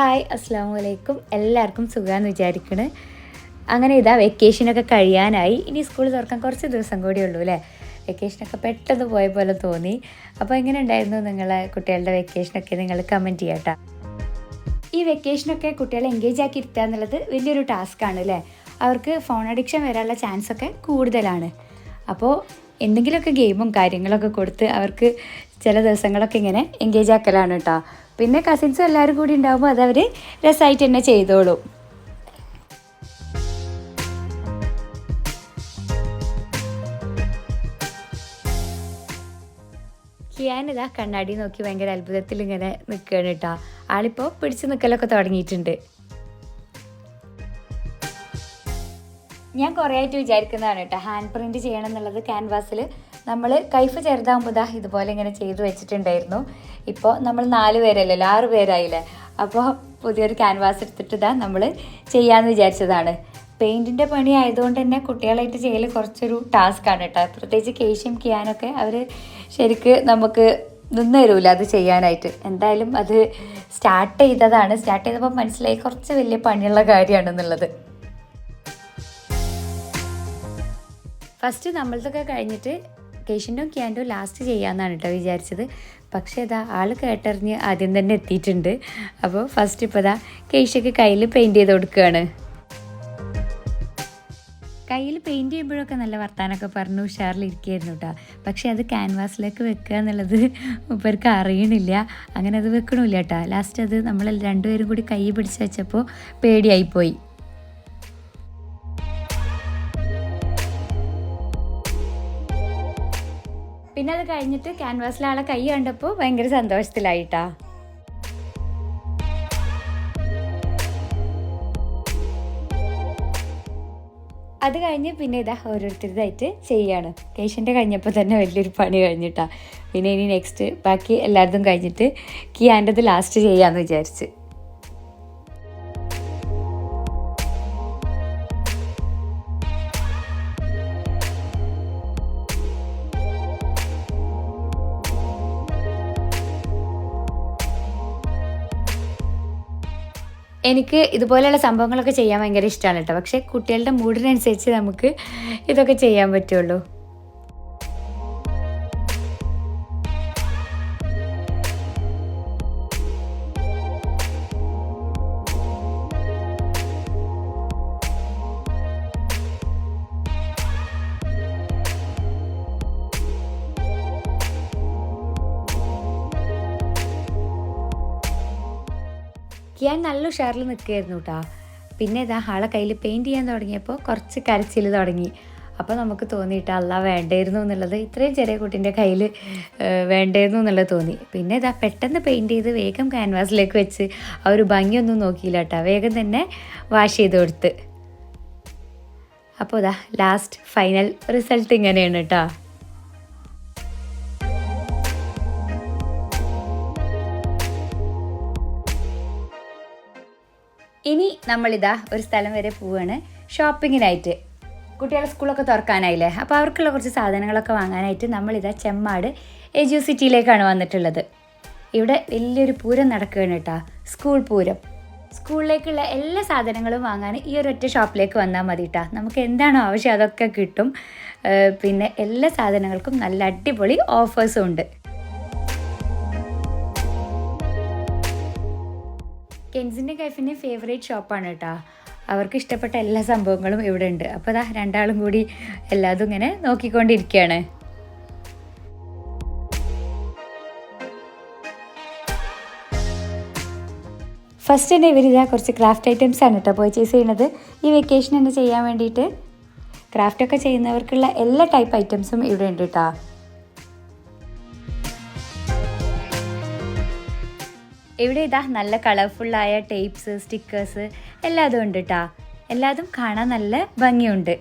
Hi അസ്സാം വലൈക്കും എല്ലാവർക്കും സുഖമാന്ന് വിചാരിക്കണ്. അങ്ങനെ ഇതാ വെക്കേഷനൊക്കെ കഴിയാനായി. ഇനി സ്കൂൾ തുറക്കാൻ കുറച്ച് ദിവസം കൂടി ഉള്ളൂ അല്ലേ വെക്കേഷനൊക്കെ പെട്ടെന്ന് പോയ പോലെ തോന്നി. അപ്പോൾ എങ്ങനെ ഉണ്ടായിരുന്നു നിങ്ങളെ കുട്ടികളുടെ വെക്കേഷനൊക്കെ നിങ്ങൾ കമന്റ് ചെയ്യാട്ടോ. ഈ വെക്കേഷനൊക്കെ കുട്ടികളെ എൻഗേജ് ആക്കി ഇരുത്തുക എന്നുള്ളത് വലിയൊരു ടാസ്ക്കാണ് അല്ലേ അവർക്ക് ഫോൺ അഡിക്ഷൻ വരാനുള്ള ചാൻസ് ഒക്കെ കൂടുതലാണ്. അപ്പോൾ എന്തെങ്കിലുമൊക്കെ ഗെയിമും കാര്യങ്ങളൊക്കെ കൊടുത്ത് അവർക്ക് ചില ദിവസങ്ങളൊക്കെ ഇങ്ങനെ എൻഗേജ് ആക്കലാണ് കേട്ടോ പിന്നെ കസിൻസ് എല്ലാവരും കൂടി ഉണ്ടാകുമ്പോൾ അതവർ രസമായിട്ട് തന്നെ ചെയ്തോളും. ഞാനിതാ കണ്ണാടി നോക്കി ഭയങ്കര അത്ഭുതത്തിൽ ഇങ്ങനെ നിൽക്കുകയാണ് കേട്ടോ ആളിപ്പോൾ പിടിച്ചു നിൽക്കലൊക്കെ തുടങ്ങിയിട്ടുണ്ട്. ഞാൻ കുറേ ആയിട്ട് വിചാരിക്കുന്നതാണ് കേട്ടോ ഹാൻഡ് പ്രിന്റ് ചെയ്യണം എന്നുള്ളത് ക്യാൻവാസിൽ നമ്മൾ കൈഫ് ചെറുതാകുമ്പോൾ ദാ ഇതുപോലെ ഇങ്ങനെ ചെയ്തു വെച്ചിട്ടുണ്ടായിരുന്നു. ഇപ്പോൾ നമ്മൾ നാല് പേരല്ലല്ലോ ആറ് പേരായില്ലേ? അപ്പോൾ പുതിയൊരു ക്യാൻവാസ് എടുത്തിട്ട് ഇതാ നമ്മൾ ചെയ്യാമെന്ന് വിചാരിച്ചതാണ്. പെയിന്റിന്റെ പണി ആയതുകൊണ്ട് തന്നെ കുട്ടികളായിട്ട് ചെയ്യൽ കുറച്ചൊരു ടാസ്ക്കാണ് കേട്ടോ. പ്രത്യേകിച്ച് കേശം ചെയ്യാനൊക്കെ അവർ ശരിക്ക് നമുക്ക് നിന്ന് തരൂല അത് ചെയ്യാനായിട്ട്. എന്തായാലും അത് സ്റ്റാർട്ട് ചെയ്തതാണ്. സ്റ്റാർട്ട് ചെയ്തപ്പോൾ മനസ്സിലായി കുറച്ച് വലിയ പണിയുള്ള കാര്യമാണെന്നുള്ളത്. ഫസ്റ്റ് നമ്മളതൊക്കെ കഴിഞ്ഞിട്ട് കേശിന്റെയും ക്യാൻഡും ലാസ്റ്റ് ചെയ്യാമെന്നാണ് കേട്ടോ വിചാരിച്ചത്. പക്ഷേ ഇതാ ആൾ കേട്ടറിഞ്ഞ് ആദ്യം തന്നെ എത്തിയിട്ടുണ്ട്. അപ്പോൾ ഫസ്റ്റ് ഇപ്പോൾ ഇതാ കേശയ്ക്ക് കയ്യിൽ പെയിന്റ് ചെയ്ത് കൊടുക്കുകയാണ് കയ്യിൽ പെയിന്റ് ചെയ്യുമ്പോഴൊക്കെ നല്ല വർത്താനൊക്കെ പറഞ്ഞു ഉഷാറിലിരിക്കുകയായിരുന്നു കേട്ടോ പക്ഷേ അത് ക്യാൻവാസിലേക്ക് വെക്കുക എന്നുള്ളത് ഇവർക്ക് അറിയണില്ല. അങ്ങനെ അത് വെക്കണമില്ല കേട്ടോ ലാസ്റ്റ് അത് നമ്മൾ രണ്ടുപേരും കൂടി കൈ പിടിച്ച് വെച്ചപ്പോൾ പേടിയായിപ്പോയി. കഴിഞ്ഞിട്ട് ക്യാൻവാസിൽ ആളെ കൈ കണ്ടപ്പോൾ ഭയങ്കര സന്തോഷത്തിലായിട്ടാ. അത് കഴിഞ്ഞ് പിന്നെ ഇതാ ഓരോരുത്തരുതായിട്ട് ചെയ്യാണ്. കേശന്റെ കഴിഞ്ഞപ്പോൾ തന്നെ വലിയൊരു പണി കഴിഞ്ഞിട്ടാണ് പിന്നെ ഇനി നെക്സ്റ്റ് ബാക്കി എല്ലായിടത്തും കഴിഞ്ഞിട്ട് കിയാന്റെത് ലാസ്റ്റ് ചെയ്യാമെന്ന് വിചാരിച്ച്. എനിക്ക് ഇതുപോലെയുള്ള സംഭവങ്ങളൊക്കെ ചെയ്യാൻ ഭയങ്കര ഇഷ്ടമാണ് കേട്ടോ. പക്ഷേ കുട്ടികളുടെ മൂഡിനനുസരിച്ച് നമുക്ക് ഇതൊക്കെ ചെയ്യാൻ പറ്റുള്ളൂ. കിയാൻ നല്ല ഉഷാറിൽ നിൽക്കുകയായിരുന്നു കേട്ടോ പിന്നെ ഇതാ ആളെ കയ്യിൽ പെയിന്റ് ചെയ്യാൻ തുടങ്ങിയപ്പോൾ കുറച്ച് കരച്ചിൽ തുടങ്ങി. അപ്പോൾ നമുക്ക് തോന്നിയിട്ട് അല്ല വേണ്ടായിരുന്നു എന്നുള്ളത് ഇത്രയും ചെറിയ കുട്ടീന്റെ കയ്യിൽ വേണ്ടായിരുന്നു എന്നുള്ളത് തോന്നി. പിന്നെ ഇതാ പെട്ടെന്ന് പെയിന്റ് ചെയ്ത് വേഗം ക്യാൻവാസിലേക്ക് വെച്ച് ആ ഒരു ഭംഗിയൊന്നും നോക്കിയില്ല കേട്ടോ വേഗം തന്നെ വാഷ് ചെയ്ത് കൊടുത്ത്. അപ്പോൾ ഇതാ ലാസ്റ്റ് ഫൈനൽ റിസൾട്ട് ഇങ്ങനെയാണ് കേട്ടോ ഇനി നമ്മളിതാ ഒരു സ്ഥലം വരെ പോവുകയാണ് ഷോപ്പിങ്ങിനായിട്ട്. കുട്ടികളെ സ്കൂളൊക്കെ തുറക്കാനായില്ലേ? അപ്പോൾ അവർക്കുള്ള കുറച്ച് സാധനങ്ങളൊക്കെ വാങ്ങാനായിട്ട് നമ്മളിതാ ചെമ്മാട് എജു സിറ്റിയിലേക്കാണ് വന്നിട്ടുള്ളത്. ഇവിടെ വലിയൊരു പൂരം നടക്കുകയാണ് കേട്ടോ. സ്കൂൾ പൂരം. സ്കൂളിലേക്കുള്ള എല്ലാ സാധനങ്ങളും വാങ്ങാൻ ഈ ഒരു ഒറ്റ ഷോപ്പിലേക്ക് വന്നാൽ മതി കേട്ടോ. നമുക്ക് എന്താണോ ആവശ്യം അതൊക്കെ കിട്ടും. പിന്നെ എല്ലാ സാധനങ്ങൾക്കും നല്ല അടിപൊളി ഓഫേഴ്സും ഉണ്ട്. കെൻസിന്റെ കൈഫിന്റെ ഫേവറേറ്റ് ഷോപ്പാണ് കേട്ടോ. അവർക്ക് ഇഷ്ടപ്പെട്ട എല്ലാ സംഭവങ്ങളും ഇവിടെ ഉണ്ട്. അപ്പോൾ അതാ രണ്ടാളും കൂടി എല്ലാതും ഇങ്ങനെ നോക്കിക്കൊണ്ടിരിക്കുകയാണ്. ഫസ്റ്റ് തന്നെ ഇവരിതാ കുറച്ച് ക്രാഫ്റ്റ് ഐറ്റംസ് ആണ് കേട്ടോ പർച്ചേസ് ചെയ്യുന്നത്. ഈ വെക്കേഷൻ തന്നെ ചെയ്യാൻ വേണ്ടിയിട്ട് ക്രാഫ്റ്റൊക്കെ ചെയ്യുന്നവർക്കുള്ള എല്ലാ ടൈപ്പ് ഐറ്റംസും ഇവിടെ ഉണ്ട് കേട്ടോ. ഇവിടെ ഇതാ നല്ല കളർഫുള്ളായ ടേപ്സ് സ്റ്റിക്കേഴ്സ് എല്ലാതും ഉണ്ട് കേട്ടോ എല്ലാതും കാണാൻ നല്ല ഭംഗിയുണ്ട്.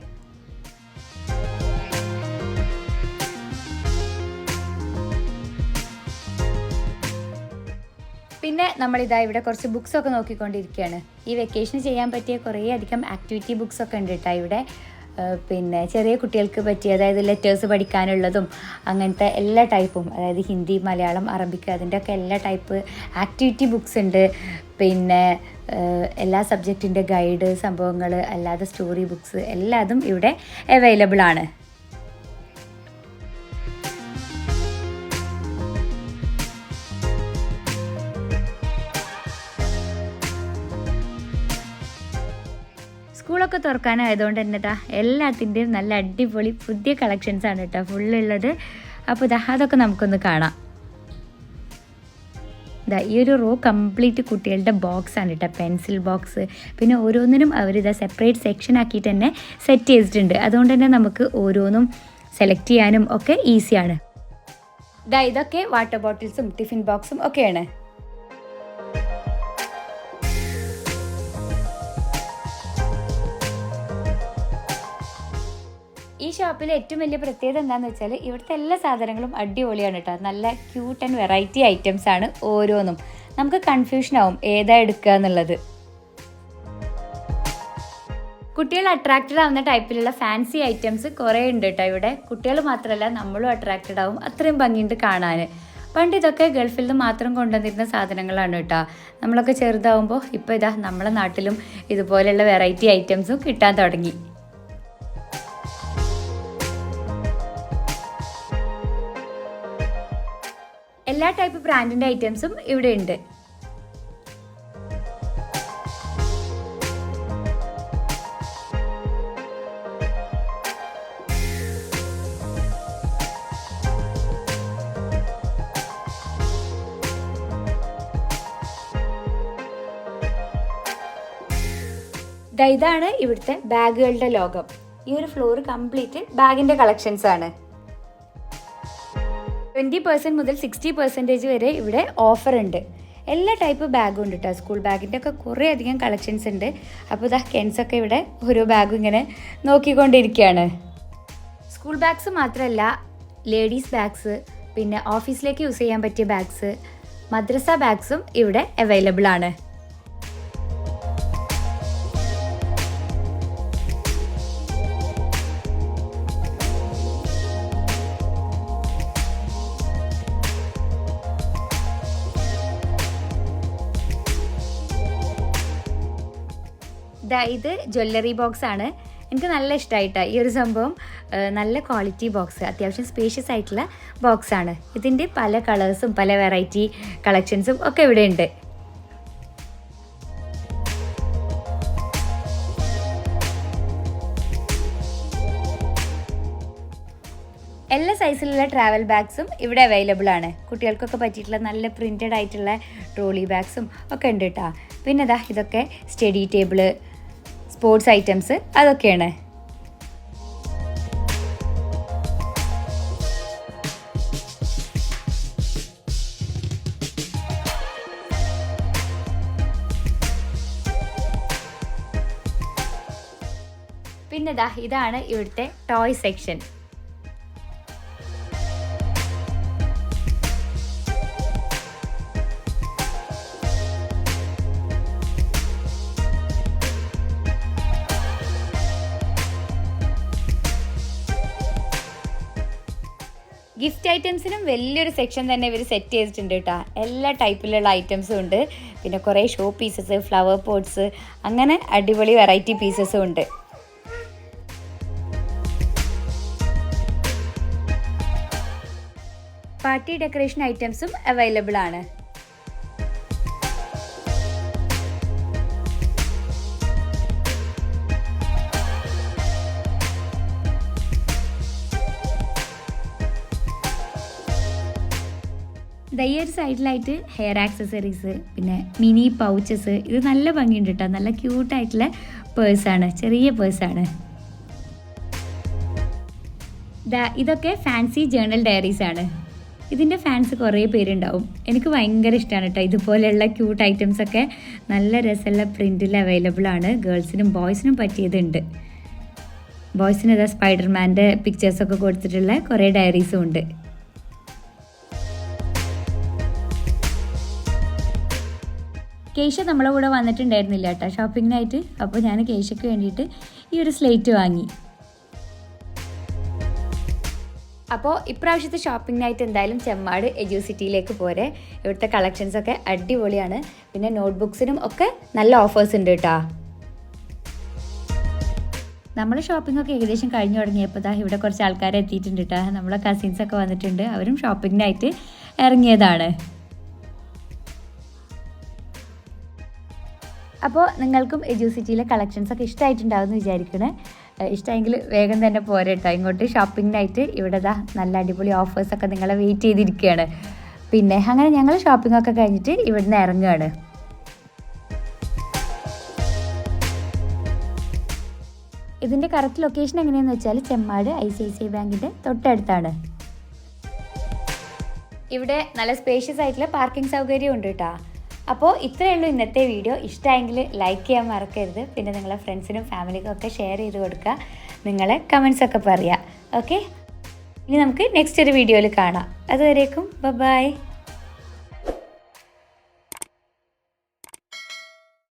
പിന്നെ നമ്മളിതാ ഇവിടെ കുറച്ച് ബുക്സ് ഒക്കെ നോക്കിക്കൊണ്ടിരിക്കുകയാണ്. ഈ വെക്കേഷന് ചെയ്യാൻ പറ്റിയ കുറേ അധികം ആക്ടിവിറ്റി ബുക്സ് ഒക്കെ ഉണ്ട് കേട്ടോ ഇവിടെ. പിന്നെ ചെറിയ കുട്ടികൾക്ക് പറ്റിയ അതായത് ലെറ്റേഴ്സ് പഠിക്കാനുള്ളതും അങ്ങനത്തെ എല്ലാ ടൈപ്പും അതായത് ഹിന്ദി മലയാളം അറബിക്ക് അതിന്റെ ഒക്കെ എല്ലാ ടൈപ്പ് ആക്ടിവിറ്റി ബുക്സ് ഉണ്ട്. പിന്നെ എല്ലാ സബ്ജക്റ്റിന്റെ ഗൈഡ് സംഭവങ്ങൾ അല്ലാതെ സ്റ്റോറി ബുക്സ് എല്ലാതും ഇവിടെ അവൈലബിൾ ആണ്. സ്കൂളൊക്കെ തുറക്കാനായതുകൊണ്ട് തന്നെ ഇതാ എല്ലാത്തിന്റെയും നല്ല അടിപൊളി പുതിയ കളക്ഷൻസ് ആണ് കേട്ടോ ഫുള്ളുള്ളത് അപ്പോൾ ഇതാ അതൊക്കെ നമുക്കൊന്ന് കാണാം. ഇതാ ഈ ഒരു റോ കംപ്ലീറ്റ് കുട്ടികളുടെ ബോക്സ് ആണ് കേട്ടോ പെൻസിൽ ബോക്സ് പിന്നെ ഓരോന്നിനും അവർ ഇതാ സെപ്പറേറ്റ് സെക്ഷൻ ആക്കിയിട്ട് തന്നെ സെറ്റ് ചെയ്തിട്ടുണ്ട്. അതുകൊണ്ട് തന്നെ നമുക്ക് ഓരോന്നും സെലക്ട് ചെയ്യാനും ഒക്കെ ഈസിയാണ് ഇതാ ഇതൊക്കെ വാട്ടർ ബോട്ടിൽസും ടിഫിൻ ബോക്സും ഒക്കെയാണ്. ഈ ഷോപ്പിലെ ഏറ്റവും വലിയ പ്രത്യേകത എന്താണെന്ന് വെച്ചാൽ ഇവിടുത്തെ എല്ലാ സാധനങ്ങളും അടിപൊളിയാണ് കേട്ടോ. നല്ല ക്യൂട്ട് ആൻഡ് വെറൈറ്റി ഐറ്റംസ് ആണ് ഓരോന്നും. നമുക്ക് കൺഫ്യൂഷൻ ആവും ഏതാ എടുക്കുക എന്നുള്ളത്. കുട്ടികൾ അട്രാക്റ്റഡ് ആവുന്ന ടൈപ്പിലുള്ള ഫാൻസി ഐറ്റംസ് കുറേ ഉണ്ട് കേട്ടോ ഇവിടെ. കുട്ടികൾ മാത്രമല്ല നമ്മളും അട്രാക്റ്റഡ് ആവും. അത്രയും ഭംഗിയുണ്ട് കാണാൻ പണ്ട് ഇതൊക്കെ ഗൾഫിൽ നിന്ന് മാത്രം കൊണ്ടുവന്നിരുന്ന സാധനങ്ങളാണ് കേട്ടോ. നമ്മളൊക്കെ ചെറുതാവുമ്പോൾ ഇപ്പോൾ ഇതാ നമ്മളെ നാട്ടിലും ഇതുപോലെയുള്ള വെറൈറ്റി ഐറ്റംസും കിട്ടാൻ തുടങ്ങി. എല്ലാ ടൈപ്പ് ബ്രാൻഡിന്റെ ഐറ്റംസും ഇവിടെ ഉണ്ട്. ഇതാണ് ഇവിടുത്തെ ബാഗുകളുടെ ലോകം. ഈ ഒരു ഫ്ലോർ കംപ്ലീറ്റ് ബാഗിന്റെ കളക്ഷൻസ് ആണ്. ട്വന്റി പെർസെന്റ് മുതൽ സിക്സ്റ്റി പെർസെന്റേജ് വരെ ഇവിടെ ഓഫർ ഉണ്ട്. എല്ലാ ടൈപ്പ് ബാഗും ഉണ്ട് കേട്ടോ സ്കൂൾ ബാഗിന്റെ ഒക്കെ കുറേ അധികം കളക്ഷൻസ് ഉണ്ട്. അപ്പോൾ ഇതാ കെൻസൊക്കെ ഇവിടെ ഓരോ ബാഗും ഇങ്ങനെ നോക്കിക്കൊണ്ടിരിക്കുകയാണ് സ്കൂൾ ബാഗ്സ് മാത്രമല്ല ലേഡീസ് ബാഗ്സ് പിന്നെ ഓഫീസിലേക്ക് യൂസ് ചെയ്യാൻ പറ്റിയ ബാഗ്സ് മദ്രസ ബാഗ്സും ഇവിടെ അവൈലബിൾ ആണ്. ദാ ഇത് ജ്വല്ലറി ബോക്സ് ആണ്. എനിക്ക് നല്ല ഇഷ്ടമായിട്ട ഈ ഒരു സംഭവം നല്ല ക്വാളിറ്റി ബോക്സ് അത്യാവശ്യം സ്പേഷ്യസ് ആയിട്ടുള്ള ബോക്സ് ആണ്. ഇതിന്റെ പല കളേഴ്സും പല വെറൈറ്റി കളക്ഷൻസും ഒക്കെ ഇവിടെ ഉണ്ട്. എല്ലാ സൈസിലുള്ള ട്രാവൽ ബാഗ്സും ഇവിടെ അവൈലബിൾ ആണ്. കുട്ടികൾക്കൊക്കെ പറ്റിയിട്ടുള്ള നല്ല പ്രിന്റഡ് ആയിട്ടുള്ള ട്രോളി ബാഗ്സും ഒക്കെ ഉണ്ട് കേട്ടോ പിന്നെ ഇതാ ഇതൊക്കെ സ്റ്റഡി ടേബിൾ സ്പോർട്സ് ഐറ്റംസ് അതൊക്കെയാണ്. പിന്നെ ഇതാണ് ഇവിടുത്തെ ടോയ് സെക്ഷൻ. ഗിഫ്റ്റ് ഐറ്റംസിനും വലിയൊരു സെക്ഷൻ തന്നെ ഇവർ സെറ്റ് ചെയ്തിട്ടുണ്ട് കേട്ടോ എല്ലാ ടൈപ്പിലുള്ള ഐറ്റംസും ഉണ്ട്. പിന്നെ കുറേ ഷോ പീസസ് ഫ്ലവർ പോട്ട്സ് അങ്ങനെ അടിപൊളി വെറൈറ്റി പീസസും ഉണ്ട്. പാർട്ടി ഡെക്കറേഷൻ ഐറ്റംസും അവൈലബിൾ ആണ്. ദാ ഒരു സൈഡിലായിട്ട് ഹെയർ ആക്സസറീസ് പിന്നെ മിനി പൗച്ചസ് ഇത് നല്ല ഭംഗിയുണ്ട് കേട്ടോ നല്ല ക്യൂട്ടായിട്ടുള്ള പേഴ്സാണ് ചെറിയ പേഴ്സാണ് ഇതൊക്കെ ഫാൻസി ജേണൽ ഡയറീസ് ആണ്. ഇതിന്റെ ഫാൻസ് കുറേ പേരുണ്ടാവും. എനിക്ക് ഭയങ്കര ഇഷ്ടമാണ് കേട്ടോ ഇതുപോലെയുള്ള ക്യൂട്ട് ഐറ്റംസ് ഒക്കെ നല്ല രസമുള്ള പ്രിന്റിൽ അവൈലബിൾ ആണ്. ഗേൾസിനും ബോയ്സിനും പറ്റിയതുണ്ട്. ബോയ്സിന് ഇതാ സ്പൈഡർമാന്റെ പിക്ചേഴ്സൊക്കെ കൊടുത്തിട്ടുള്ള കുറേ ഡയറീസും ഉണ്ട്. കേശ നമ്മളെ കൂടെ വന്നിട്ടുണ്ടായിരുന്നില്ല കേട്ടോ ഷോപ്പിങ്ങിനായിട്ട് അപ്പോൾ ഞാൻ കേശയ്ക്ക് വേണ്ടിയിട്ട് ഈ ഒരു സ്ലേറ്റ് വാങ്ങി. അപ്പോൾ ഇപ്രാവശ്യത്തെ ഷോപ്പിങ്ങിനായിട്ട് എന്തായാലും ചെമ്മാട് എജു സിറ്റിയിലേക്ക് പോരെ. ഇവിടുത്തെ കളക്ഷൻസൊക്കെ അടിപൊളിയാണ്. പിന്നെ നോട്ട്ബുക്സിനും ഒക്കെ നല്ല ഓഫേഴ്സ് ഉണ്ട് കേട്ടോ നമ്മുടെ ഒക്കെ ഏകദേശം കഴിഞ്ഞു തുടങ്ങിയപ്പോൾ ദാ ഇവിടെ കുറച്ച് ആൾക്കാർ എത്തിയിട്ടുണ്ട് കേട്ടോ നമ്മളെ കസിൻസൊക്കെ വന്നിട്ടുണ്ട്. അവരും ഷോപ്പിങ്ങിനായിട്ട് ഇറങ്ങിയതാണ്. അപ്പോൾ നിങ്ങൾക്കും എജ്യൂസിറ്റിയിലെ കളക്ഷൻസ് ഒക്കെ ഇഷ്ടമായിട്ടുണ്ടാവും എന്ന് വിചാരിക്കണേ ഇഷ്ടമെങ്കിൽ വേഗം തന്നെ പോരെ കേട്ടോ ഇങ്ങോട്ട് ഷോപ്പിങ്ങിനായിട്ട് ഇവിടെ ദാ നല്ല അടിപൊളി ഓഫേഴ്സൊക്കെ നിങ്ങളെ വെയിറ്റ് ചെയ്തിരിക്കുകയാണ് പിന്നെ അങ്ങനെ ഞങ്ങൾ ഷോപ്പിംഗ് ഒക്കെ കഴിഞ്ഞിട്ട് ഇവിടുന്ന് ഇറങ്ങുകയാണ് ഇതിന്റെ കറക്റ്റ് ലൊക്കേഷൻ എങ്ങനെയാണെന്ന് വെച്ചാൽ Chemmad I C I C I ബാങ്കിന്റെ തൊട്ടടുത്താണ്. ഇവിടെ നല്ല സ്പേഷ്യസ് ആയിട്ടുള്ള പാർക്കിംഗ് സൗകര്യം ഉണ്ട് കേട്ടോ അപ്പോൾ ഇത്രയേ ഉള്ളൂ ഇന്നത്തെ വീഡിയോ. ഇഷ്ടമായെങ്കിൽ ലൈക്ക് ചെയ്യാൻ മറക്കരുത്. പിന്നെ നിങ്ങളെ ഫ്രണ്ട്സിനും ഫാമിലിക്കും ഒക്കെ ഷെയർ ചെയ്ത് കൊടുക്കുക. നിങ്ങളെ കമൻസ് ഒക്കെ പറയുക. ഓക്കെ ഇനി നമുക്ക് നെക്സ്റ്റ് ഒരു വീഡിയോയിൽ കാണാം. അതുവരേക്കും ബൈ